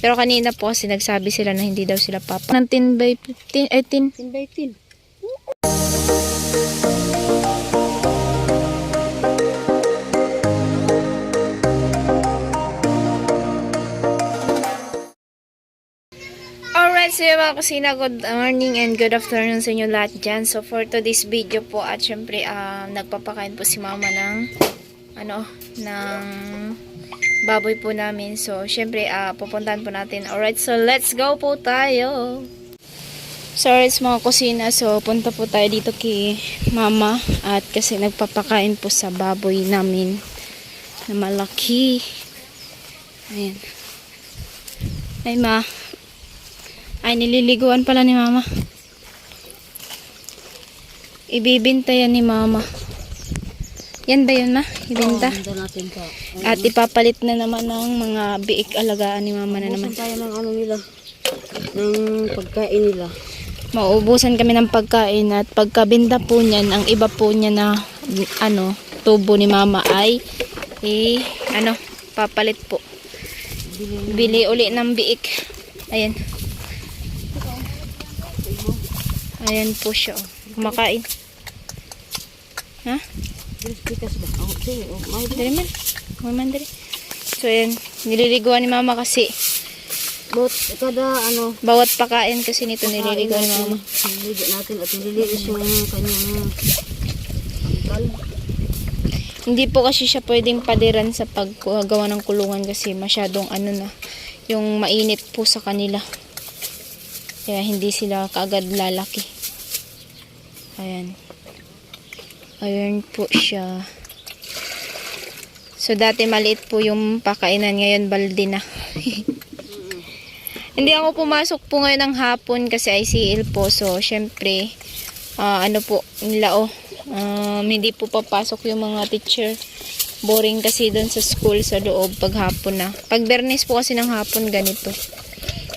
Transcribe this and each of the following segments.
Pero kanina po kasi nagsabi sila na hindi daw sila papa. Ng 10 by 15, eh 10. 10 by 10. Alright, so yung mga kusina, good morning and good afternoon sa inyo lahat dyan. So for today's video po at syempre um, nagpapakain po si mama ng ano, ng baboy po namin. So syempre uh, pupuntahan po natin. Alright, so let's go po tayo. So alright mga kusina, so punta po tayo dito kay mama at kasi nagpapakain po sa baboy namin na malaki. Ayan. Ay ma. Ay, nililiguan pala ni mama. Ibibinta yan ni mama. Yan ba yun ma? Ibinta? Hindi natin pa. At ipapalit na naman ng mga biik alagaan ni mama na naman. Busan tayo ng ano nila. Ng pagkain nila. Mauubusan kami ng pagkain at pagkabinta po niyan, ang iba po niya na ano, tubo ni mama ay eh, ano, papalit po. Bili uli ng biik. Ayan. Ayan po siya. oh. Kumakain. Ha? Pikas okay. Oh, may man. Man dali. So, ayan. Nililiguan ni mama kasi But kada ano, bawat pakain kasi nito nililiguan ni mama. Niligo natin at nililinis yung kanyang tangkal. Hindi po kasi siya pwedeng padiran sa paggawa ng kulungan kasi masyadong ano na, yung mainit po sa kanila. Kaya hindi sila kaagad lalaki. Ayan. Ayan po siya. So dati maliit po yung pakainan, ngayon balde na. hindi ako pumasok po ngayon ng hapon kasi ICL po. So syempre, ah, ano po, nila oh, um, hindi po papasok yung mga teacher. Boring kasi doon sa school sa loob pag hapon na. Pag bernes po kasi ng hapon ganito.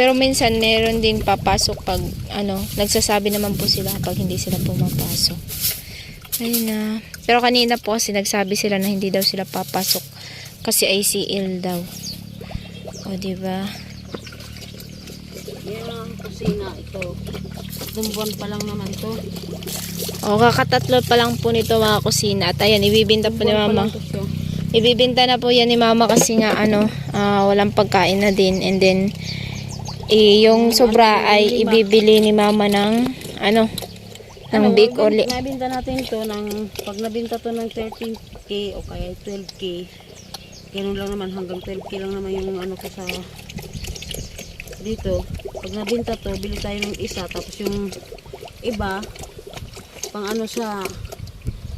Pero minsan meron din papasok pag ano, nagsasabi naman po sila pag hindi sila pumapasok. Ayun na. Pero kanina po kasi nagsabi sila na hindi daw sila papasok kasi ICL daw. O, di ba? Yan ang kusina ito. Buwan pa lang naman to. O, kakatatlo pa lang po nito mga kusina. At ayan, ibibinta po ni mama. Ibibinta na po yan ni mama kasi nga ano, ah, walang pagkain na din. And then, eh, yung sobra ay ibibili ni mama ng ano, ng Ano, big wag- uli. Nabinta natin to ng, pag nabinta to ng 13k o kaya 12k, ganun lang naman hanggang 12k lang naman yung ano ko sa dito. Pag nabinta to, bili tayo ng isa tapos yung iba pang ano sa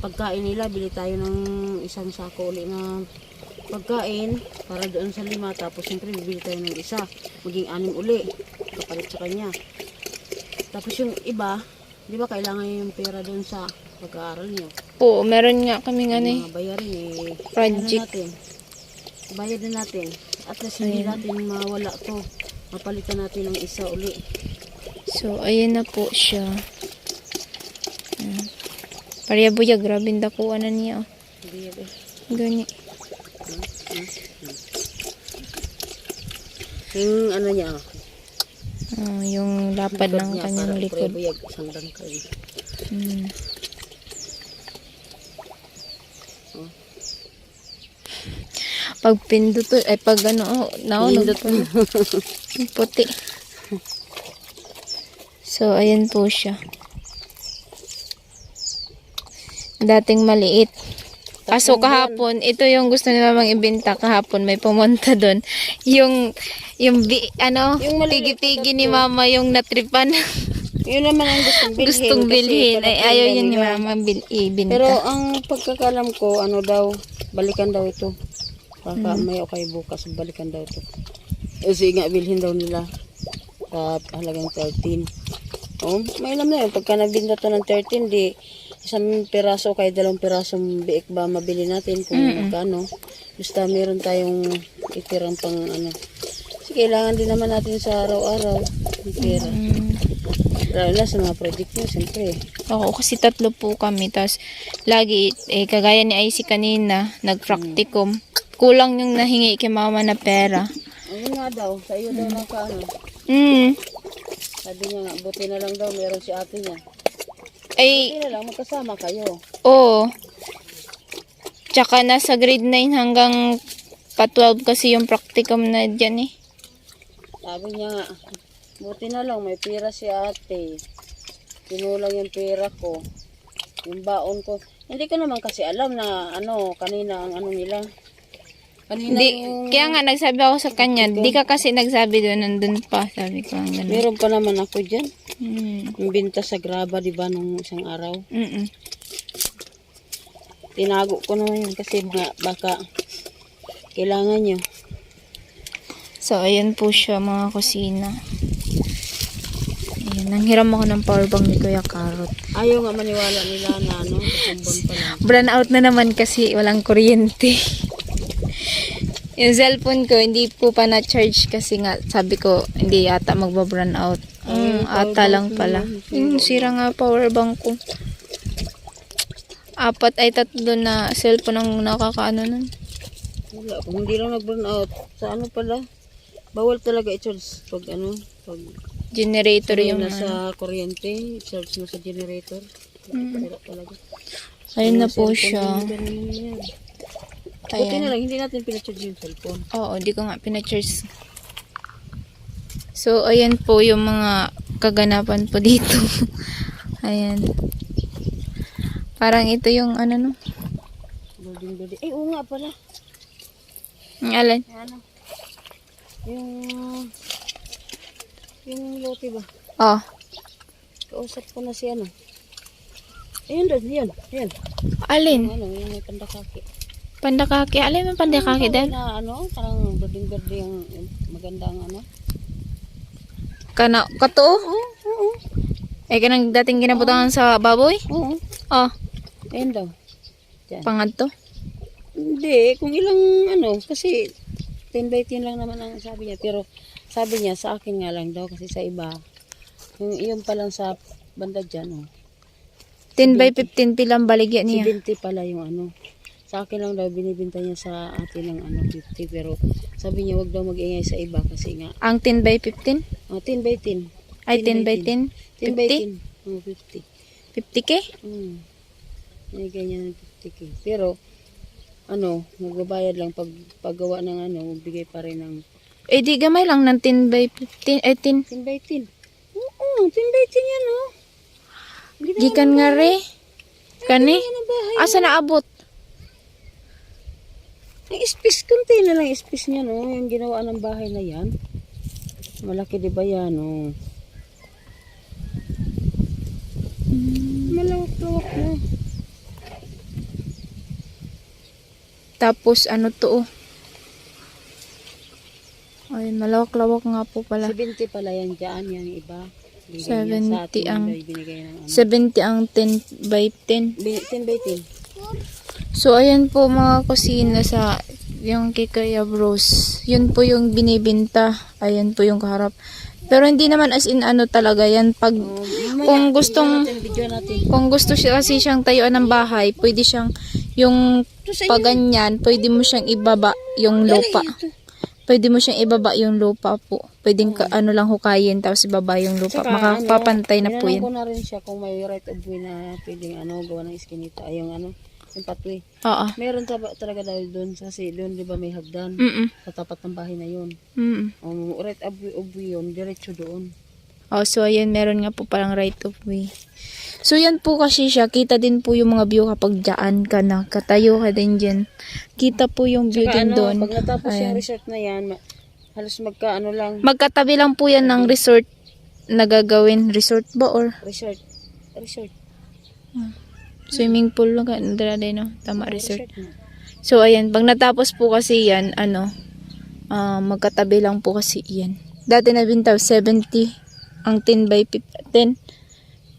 pagkain nila, bili tayo ng isang sako uli na pagkain para doon sa lima tapos siyempre bibili tayo ng isa maging anim uli kapalit sa kanya tapos yung iba di ba kailangan yung pera doon sa pag-aaral nyo Oo, meron nga kami ano eh. mga bayarin eh Project. ano natin bayad na natin at least hindi natin mawala to mapalitan natin ng isa uli So, ayan na po siya. Ayan. Pariya buya, grabe yung dakuan na niya. oh. Hindi, eh. Gani. yung ano niya Ah, yung lapad ng kanyang likod. Hmm. Oh. Pag pindot to, ay pag ano, oh, Pindot po. Puti. So, ayan po siya. Dating maliit. Kaso kahapon, ito yung gusto ni mamang ibenta kahapon, may pumunta doon. Yung, yung, bi, ano, pigi-pigi ni mama yung natripan. yun naman ang gustong bilhin Gustong bilhin. Ay, ayaw yun ni mama bil, ibinta. Pero ang pagkakalam ko, ano daw, balikan daw ito. Baka may okay bukas, balikan daw ito. Kasi nga, bilhin daw nila sa halagang 13. Oh, may alam na yun. Pagka nabinta to ng 13, di isang piraso kay dalawang pirasong biik ba mabili natin kung magkano. Basta meron tayong itirang pang ano. Kasi kailangan din naman natin sa araw-araw ng pera. Mm. Lalo na sa mga project nyo, siyempre. Oo, kasi tatlo po kami. Tapos, lagi, eh, kagaya ni IC kanina, nag-practicum. Kulang yung nahingi kay mama na pera. Ayun nga, daw, sa iyo daw lang ka ano. Mm. Sabi niya nga, buti na lang daw meron si ate niya. Ay, Buti na lang, magkasama kayo. oo. Tsaka nasa grade 9 hanggang pa 12 kasi yung practicum na dyan eh. Sabi niya nga, buti na lang, may pera si ate. Kinulang yung pera ko. Yung baon ko. Hindi ko naman kasi alam na ano, kanina ang ano nila. Kanina Di, yung... kaya nga nagsabi ako sa kanya, di ka kasi nagsabi doon, nandun pa. Sabi ko ang ganun. Meron pa naman ako dyan. Mm. Yung binta sa graba, di ba, nung isang araw. Mm-mm. Tinago ko naman yun kasi mga baka kailangan nyo. So, ayan po siya mga kusina. Ayan, nanghiram ako ng power bank ni Kuya Carrot. Ayaw nga maniwala nila na ano. Brown out na naman kasi walang kuryente. Yung cellphone ko, hindi po pa na-charge kasi nga, sabi ko, hindi yata magba-brown out. Mm, ata lang pala. Yung sira nga power bank ko. Apat ay tatlo na cellphone ang nakakaano nun. Wala, kung hindi lang nag-burn out, sa ano pala, bawal talaga i-charge pag ano, pag Generator yung yung ano. nasa kuryente, i-charge mo sa generator. Talaga. Ayun na po siya. Ganun yan. Buti na Ayan. lang, hindi natin pinacharge yung cellphone. Oo, di ko nga pinacharge. So, ayan po yung mga kaganapan po dito. ayan. Parang ito yung ano no. Building, building. Eh, oo nga pala. Yung alin? Ano? Yung, yung lote ba? Oh. Kausap ko na si ano. Ayun doon, yun, yun. Alin? Yung ano, yung may pandakaki. Pandakaki. Alin yung pandakaki din? Na ano, parang building yung magandang ano. Kana, kato? Oo, oo, Eh, kanang dating ginabutangan sa baboy? oo. Oh, Ayun daw. Diyan. pangadto. Hindi, kung ilang ano, kasi 10 by 10 lang naman ang sabi niya. Pero sabi niya, sa akin nga lang daw kasi sa iba, yung iyon pa lang sa banda dyan, oh. 10 by 15 pilang baligya niya. 20 pala yung ano. Sa akin lang daw, binibinta niya sa atin ng ano, 50. Pero sabi niya, wag daw mag-ingay sa iba kasi nga, Ang 10 by 15? oh, 10 by 10. Ay, 10 by 10? 10 by 50? 10. Oh, 50. 50k? Hmm. Binigay niya ng 50k. Pero, ano, magbabayad lang pag paggawa ng ano, magbigay pa rin ng Eh, di gamay lang ng 10 by 15. Eh, 10. 10 by 10. Oo, 10 by 10 yan, oh. Gikan nga re. Kani? Asa naabot? Ang space, kunti na lang space niya, no? Yung ginawa ng bahay na yan. Malaki, di ba yan, oh? Malawak-lawak na. Tapos ano to oh. Ay, malawak-lawak nga po pala. 70 pala yan dyan, yung iba. Binigay 70 niya sa atin, ang- yung binigay ng ano. 70 ang 10 by 10. Bin- 10 by 10. So, ayan po mga kusina sa yung kay Kuya Bros. Yun po yung binibinta. Ayan po yung kaharap. Pero hindi naman as in ano talaga yan. Pag, Oh, kung gustong, kung gusto siya kasi siyang tayuan ng bahay, pwede siyang, yung Ito sa pag ganyan, pwede mo siyang ibaba yung lupa. Pwede mo siyang ibaba yung lupa po. Pwedeng ka, ano lang hukayin tapos ibaba yung lupa. Tsaka, Makapapantay na po tinanong yan. ko na rin siya kung may right of way na pwedeng ano, gawa ng iskinita. Ay, yung ano, yung pathway. Oo. Meron taba, talaga daw doon kasi doon di ba may hagdan Mm-mm. sa tapat ng bahay na yun. Mm-mm. Um, right of way, of way yun, diretso doon. Oh, so ayan, meron nga po parang right of way. So yan po kasi siya, kita din po yung mga view kapag dyan ka na, katayo ka din dyan. Kita po yung view Saka din ano, doon. pag natapos yung Ayan. resort na yan, halos magka ano lang, Magkatabi lang po yan ng resort na gagawin. Resort ba or resort. Resort. Swimming pool lang ka? Dala din, no? Tama, resort. So ayan, pag natapos po kasi yan, ano, ah, magkatabi lang po kasi yan. Dati na bintaw, 70 ang 10 by 10.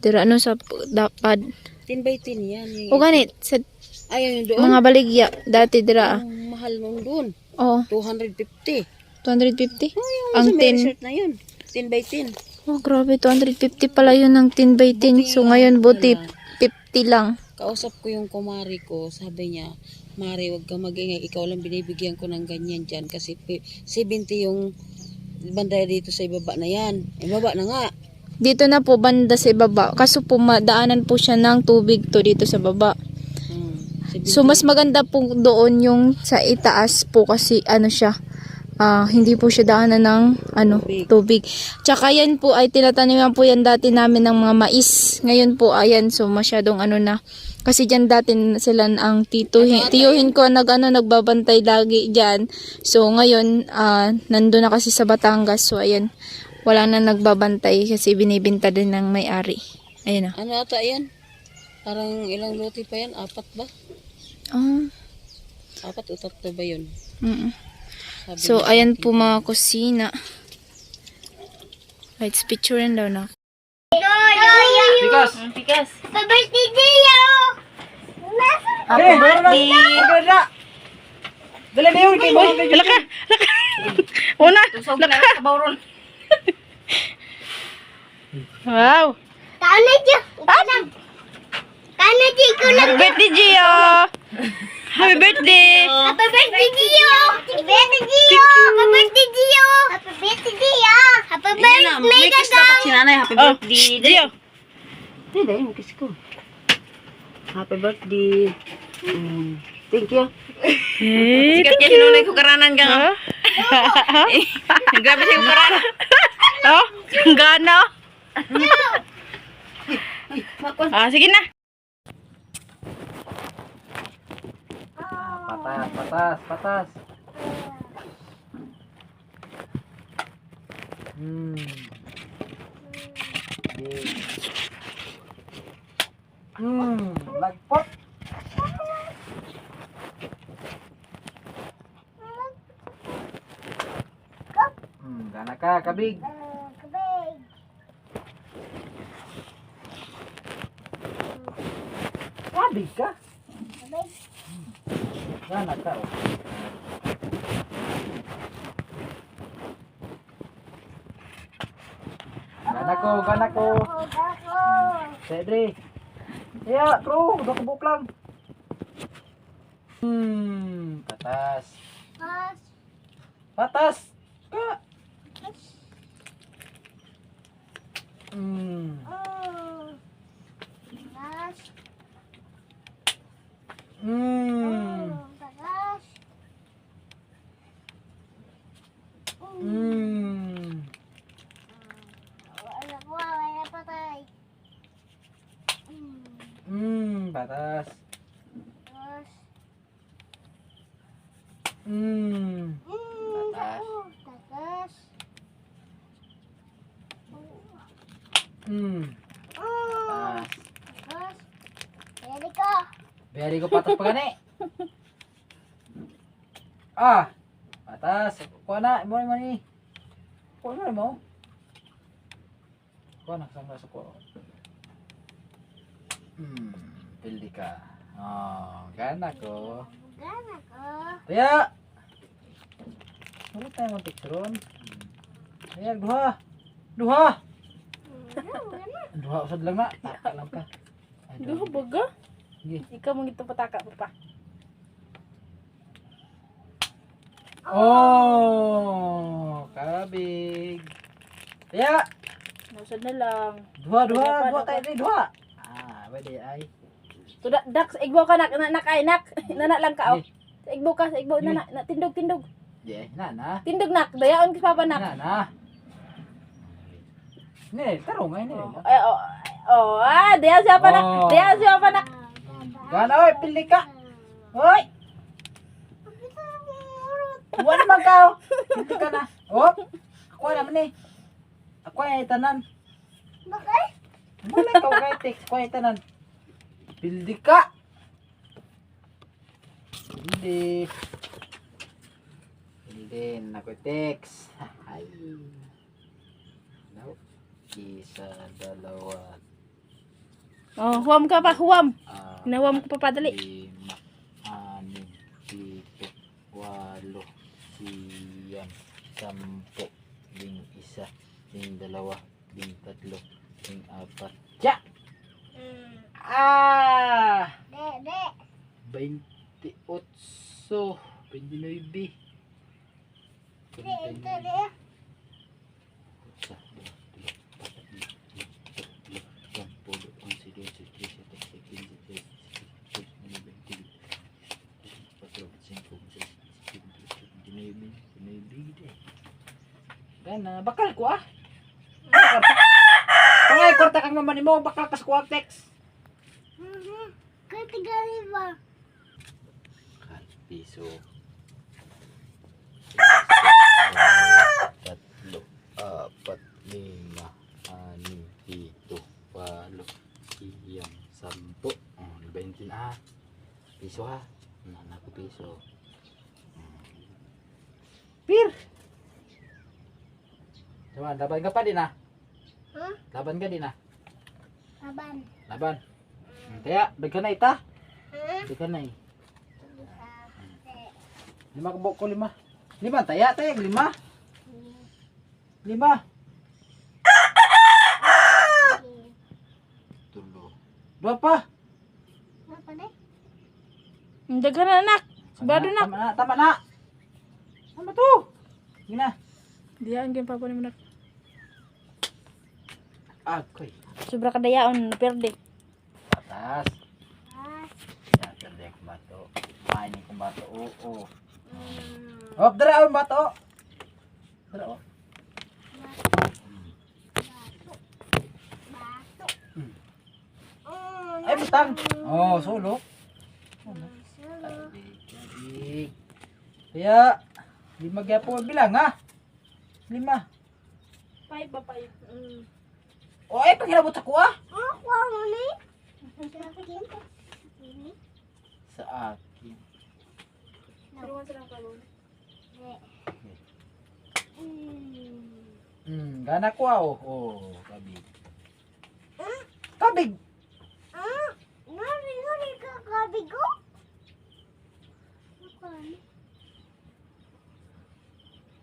Tira ano sa dapat. 10 by 10 yan. Yung, O ganit, sa Ayun yung doon. mga baligya, dati dira. Ang mahal nun doon. Oo, 250. 250. Oh, yung Ang sa may 10. resort na yun. 10 by 10. Oh, grabe, 250 pala yun ng 10 by 10. So, ngayon, buti 50 lang. Kausap ko yung kumari ko, sabi niya, Mari, wag ka magingay, ikaw lang binibigyan ko ng ganyan dyan kasi pi- 70 yung banda dito sa ibaba na yan. Ibaba na nga. Dito na po banda sa ibaba. Kaso po madaanan po siya ng tubig to dito sa baba. Hmm. So mas maganda po doon yung sa itaas po kasi ano siya. Ah, hindi po siya daanan ng ano, Tubig. tubig. Tsaka yan po ay tinataniman po yan dati namin ng mga mais. Ngayon po ayan so masyadong ano na. Kasi dyan dati sila ang tituhin, tiyuhin ko nag ano, nagbabantay lagi dyan. So ngayon ah, nandun na kasi sa Batangas. So ayan wala na nagbabantay kasi binibinta din ng may-ari. Ayan na. Ano ata yan? Parang ilang lote pa yan? Apat ba? Ah, Apat o tatlo ba yun? mm Sabi So, ayan po mga kusina. Lights picturean daw na. Bigas. Bigas. Pa-birthday Gio! Happy birthday! Dala! Na yun kay mo. Laka! Laka! Una! Laka! Wow! Kano Gio ko na. Happy birthday, Gio! Happy birthday! Happy birthday Gio! Happy birthday Gio! Happy birthday Gio! Happy birthday Gio! Happy birthday Mega Gang! Sinanay, happy Oh, Gio! Hindi, dahil mo kiss ko. Happy birthday. Mm. Thank you. Eh, Sikat yan, hinunay ko karanan ka nga. Grabe siya yung karanan. Oh, gana. Ah, sige na. Patas, patas, patas. Hmm. Di. Hmm, lagpot. Hmm, gana ka, kabig. Kabig ka? Hmm. Gana ka, oh. Gana ko, gana ko. Cedri. Ya, bro, udah kebuk lang. Hmm, patas. Patas. Ka. Hmm. Hmm. Hmm. Hmm, patas. Hmm. Patas. Hmm. Patas. Beri ko patas pa gani. Ah. Patas. Kuha na. Mo mo ni. Kuha na mo. Kuha na sama sa kuha. Hmm. Pildi ka. Oh, gana ko. Kaya. Wala tayo mo picturon. Ayan, duha. Duha. Duha usad lang na. Taka lang ka. Duha baga? Sige. Ikaw mong ito pataka pa pa. Oh, kabig. Kaya, Nasad na lang. Duha pa, duha duha tayo ni duha. Ah, pwede ay. Tuda, dak, sa igbo ka nak, nak, ay, nak. Nana lang ka, oh. Sa igbo ka, sa igbo, nana, na, tindog, tindog. Yeah, na na. Tindog, nak. Dayaon ka pa pa, nak. Na na. Ne, tarong ay ne. Oh, ay, oh, oh, ah, dayaon siya pa, nak. Oh. Dayaon siya pa, nak. Gana oy, pili ka. Oy. Buwan naman ka. oh. Pili ka na. Oh. Ako naman ni. Ako ay tanan. Wala ka kay text ko ay tanan. Pildi ka. Hindi. Hindi na ko text. Ay. No. Isa, dalawa, Oh, huwam ka pa, huwam. ah, Nawam ko pa padali. lima, anim, pito, walo, siyam, sampo, ling isa, ling dalawa, ling tatlo, ling apat. Tiya! Ah! 28, 29, 29, ko ah. Pangay, kwarta kang mamani mo, bakal kas ko ah, text. Katigali ba? piso. Tatlo, apat, lima, anim, pito, walo, siyam, sampo. Oh, 20 na ha. Piso ha. Nana ko piso. Diba, laban ka pa din ah. Huh? Laban ka din ah. Laban. Laban. Hmm, Kaya, daghan na ita. Huh? Daghan na eh. Lima ka buko, lima. Lima, taya, taya, lima. Lima. Tulo. Dua pa. Apa deh? Dagan na anak. Sabado na. Tama na, tama na. Tama to. Sige na. Diyan gyud pa po ni. Akoy. Sobra kadayaon na perde. Atas. Yan, tandek bato. Main kong bato. Oo. Oh, dara on bato. Dara oh. Ay, butang. Oh, solo. Adik. Kaya, lima gyapo bilang ha. Lima. Five ba five? Oh, ay, pangilabot ako ah. Aku mau nih. Sa akin. Hmm, gana ko ah. Oh, oh kabig. Kabig. Ah, nari nari kakabi ko.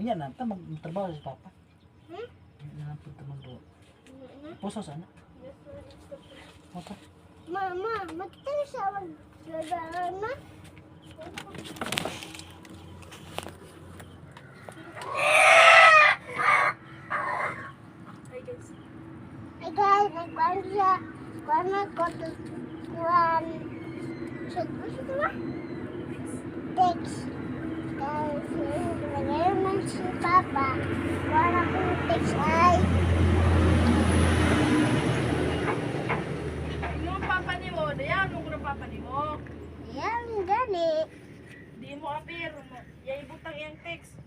Unya na, ta magtrabaho sa papa. Puso sana. Apa? Mama, mati sa magdadaan na. Hey guys, nagkuhan siya. Kuhan na ko. Kuhan. Siya, ano siya diba? Text. Guys, nagayroon man si Papa. Kuhan ako ng ay mo, Abir. Yaibutang iyang text.